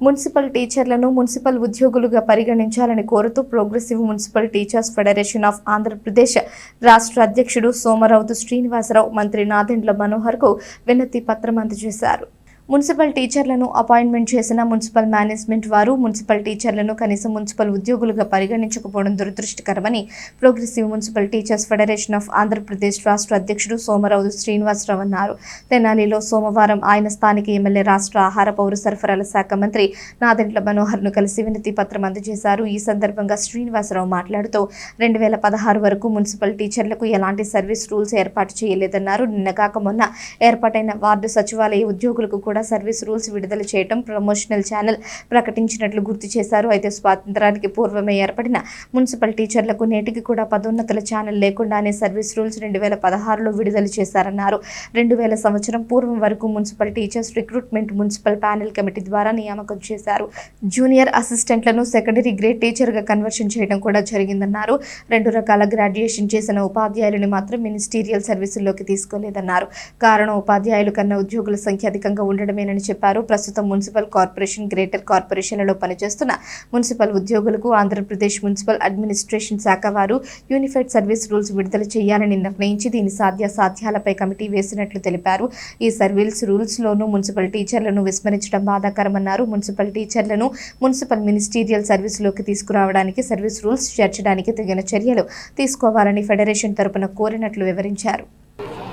Municipal టీచర్లను municipal ఉద్యోగులుగా పరిగణించాలని కోరుతూ progressive municipal teachers federation of Andhra Pradesh రాష్ట్ర అధ్యక్షుడు సోమరావుతు శ్రీనివాసరావు మంత్రి నాదెండ్ల మనోహర్కు వినతి పత్రం అందజేశారు. మున్సిపల్ టీచర్లను అపాయింట్మెంట్ చేసిన మున్సిపల్ మేనేజ్మెంట్ వారు మున్సిపల్ టీచర్లను కనీసం మున్సిపల్ ఉద్యోగులుగా పరిగణించకపోవడం దురదృష్టకరమని progressive municipal teachers federation of Andhra Pradesh రాష్ట్ర అధ్యక్షుడు సోమరావు శ్రీనివాసరావు అన్నారు. తెనాలిలో సోమవారం ఆయన స్థానిక ఎమ్మెల్యే రాష్ట్ర ఆహార పౌర సరఫరాల శాఖ మంత్రి నాదెంట్ల మనోహర్ను కలిసి వినతి పత్రం అందజేశారు. ఈ సందర్భంగా శ్రీనివాసరావు మాట్లాడుతూ రెండు వేల పదహారు వరకు మున్సిపల్ టీచర్లకు ఎలాంటి సర్వీస్ రూల్స్ ఏర్పాటు చేయలేదన్నారు. నిన్న కాక మొన్న ఏర్పాటైన వార్డు సచివాలయ ఉద్యోగులకు కూడా సర్వీస్ రూల్స్ విడుదల చేయడం ప్రమోషనల్ ఛానల్ ప్రకటించినట్లు గుర్తు చేశారు. అయితే స్వాతంత్రానికి పూర్వమే ఏర్పడిన మున్సిపల్ టీచర్లకు నేటికి కూడా పదోన్నతుల ఛానల్ లేకుండానే సర్వీస్ రూల్స్ రెండు వేల పదహారులో విడుదల చేశారన్నారు. రెండు వేల సంవత్సరం పూర్వం వరకు municipal teachers recruitment municipal panel committee ద్వారా నియామకం చేశారు. జూనియర్ అసిస్టెంట్లను సెకండరీ గ్రేడ్ టీచర్గా కన్వర్షన్ చేయడం కూడా జరిగిందన్నారు. రెండు రకాల గ్రాడ్యుయేషన్ చేసిన ఉపాధ్యాయులను మాత్రం మినిస్టీరియల్ సర్వీసుల్లోకి తీసుకోలేదన్నారు. కారణం ఉపాధ్యాయులు కన్నా ఉద్యోగుల సంఖ్య అధికంగా ఉండడం ఉండడమేనని చెప్పారు. ప్రస్తుతం మున్సిపల్ కార్పొరేషన్ గ్రేటర్ కార్పొరేషన్లలో పనిచేస్తున్న మున్సిపల్ ఉద్యోగులకు ఆంధ్రప్రదేశ్ మున్సిపల్ అడ్మినిస్ట్రేషన్ శాఖ వారు యూనిఫైడ్ సర్వీస్ రూల్స్ విడుదల చేయాలని నిర్ణయించి దీని సాధ్యాసాధ్యాలపై కమిటీ వేసినట్లు తెలిపారు. ఈ సర్వీస్ రూల్స్లోనూ మున్సిపల్ టీచర్లను విస్మరించడం బాధాకరమన్నారు. మున్సిపల్ టీచర్లను మున్సిపల్ మినిస్టీరియల్ సర్వీసులోకి తీసుకురావడానికి సర్వీస్ రూల్స్ చేర్చడానికి తగిన చర్యలు తీసుకోవాలని ఫెడరేషన్ తరపున కోరినట్లు వివరించారు.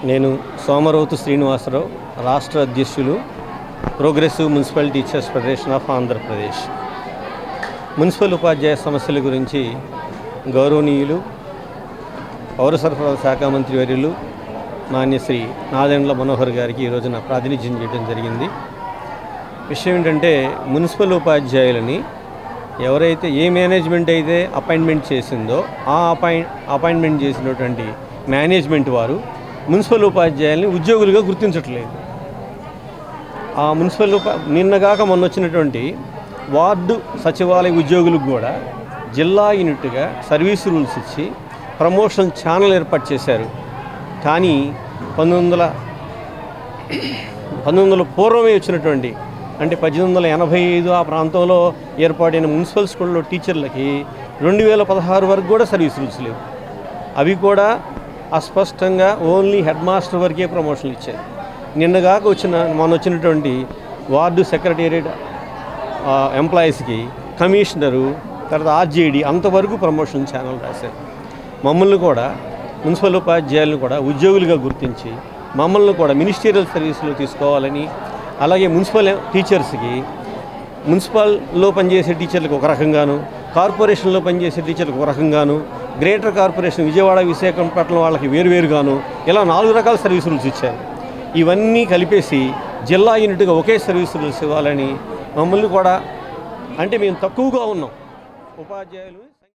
నేను సోమరౌతు శ్రీనివాసరావు రాష్ట్ర అధ్యక్షులు progressive municipal teachers federation of Andhra Pradesh municipal ఉపాధ్యాయ సమస్యల గురించి గౌరవనీయులు పౌర సరఫరాల శాఖ మంత్రి వర్యులు మాన్యశ్రీ నాదెండ్ల మనోహర్ గారికి ఈ రోజున ప్రాతినిధ్యం చేయడం జరిగింది. విషయం ఏంటంటే మున్సిపల్ ఉపాధ్యాయులని ఎవరైతే ఏ మేనేజ్మెంట్ అయితే అపాయింట్మెంట్ చేసిందో ఆ అపాయింట్ అపాయింట్మెంట్ చేసినటువంటి మేనేజ్మెంట్ వారు మున్సిపల్ ఉపాధ్యాయుల్ని ఉద్యోగులుగా గుర్తించట్లేదు. ఆ మున్సిపల్ నిన్నగాక మొన్న వచ్చినటువంటి వార్డు సచివాలయ ఉద్యోగులకు కూడా జిల్లా యూనిట్గా సర్వీస్ రూల్స్ ఇచ్చి ప్రమోషన్ ఛానల్ ఏర్పాటు చేశారు. కానీ పంతొమ్మిది వందల పంతొమ్మిది వందల పూర్వమే వచ్చినటువంటి అంటే పద్దెనిమిది వందల ఎనభై ఐదు ఆ ప్రాంతంలో ఏర్పాటైన మున్సిపల్ స్కూల్లో టీచర్లకి రెండు వేల పదహారు వరకు కూడా సర్వీస్ రూల్స్ లేవు. అవి కూడా అస్పష్టంగా ఓన్లీ హెడ్ మాస్టర్ వరకే ప్రమోషన్లు ఇచ్చారు. నిన్నగాక వచ్చిన మొన్న వచ్చినటువంటి వార్డు సెక్రటేరియట్ ఎంప్లాయీస్కి కమిషనరు తర్వాత ఆర్జేడి అంతవరకు ప్రమోషన్ ఛానల్ రాశారు. మమ్మల్ని కూడా మున్సిపల్ ఉపాధ్యాయులను కూడా ఉద్యోగులుగా గుర్తించి మమ్మల్ని కూడా మినిస్టీరియల్ సర్వీసులో తీసుకోవాలని అలాగే మున్సిపల్ టీచర్స్కి మున్సిపల్లో పనిచేసే టీచర్లకు ఒక రకంగాను కార్పొరేషన్లో పనిచేసే టీచర్లకు ఒక రకంగాను గ్రేటర్ కార్పొరేషన్ విజయవాడ విశాఖపట్నం వాళ్ళకి వేరువేరుగాను ఇలా నాలుగు రకాల సర్వీసులు ఇచ్చారు. ఇవన్నీ కలిపేసి జిల్లా యూనిట్గా ఒకే సర్వీసులు ఇవ్వాలని మమ్మల్ని కూడా అంటే మేము తక్కువగా ఉన్నాం. ఉపాధ్యాయులు